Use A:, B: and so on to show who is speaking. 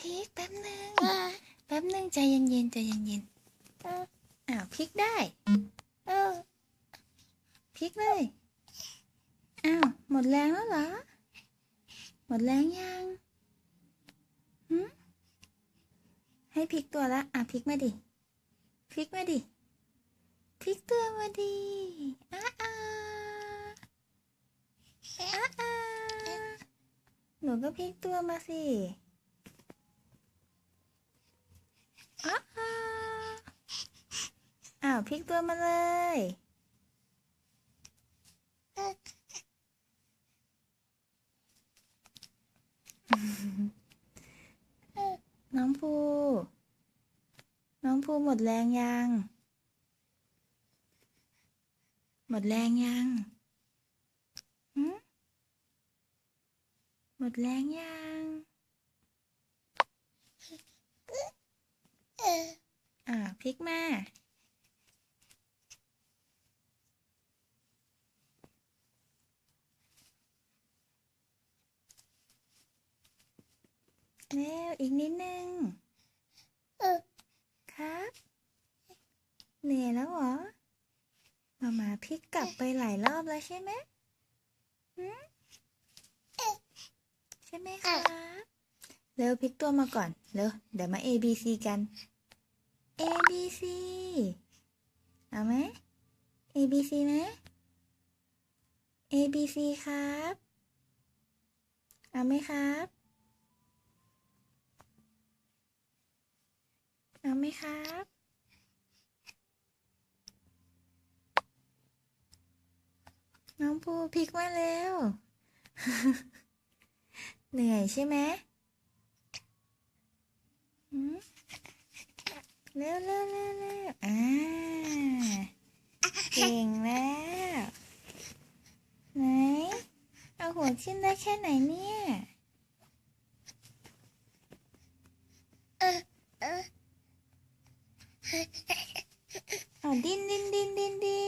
A: พริกแป๊บหนึ่งแป๊บหนึ่งใจเย็นๆใจเย็นๆอ้าวพริกได้พริกเลยอ้าวหมดแรงแล้วเหรอ หมดแรงยังหืมให้พริกตัวละอะพริกมาดิพริกมาดิพริกตัวมาดิอ้าอาอ้าอาหนูก็พลิกตัวมาสิ อ้าอาอ้าวพลิกตัวมาเลยน้องภูน้องภูหมดแรงยัง หมดแรงยังหืมหมดแรงยัง อ่าพลิกมาแล้วอีกนิดนึงครับ เหนื่อยแล้วเหรอ มามาพลิกกลับไปหลายรอบแล้วใช่ไหมหืมใช่ไหมครับ เร็วพลิกตัวมาก่อน เร็ว เดี๋ยวมา A B C กัน A B C เอาไหม A B C ไหม A B C ครับ เอาไหมครับ เอาไหมครับน้องภูพลิกมาเร็วเหนื่อยใช่ไหม เร็วเร็วเร็วเร็วอ่าเก่งแล้วไหนเอาหัวชิ้นได้แค่ไหนเนี่ยเอาดิ้นดิ้นดิ้นดิ้นดิ้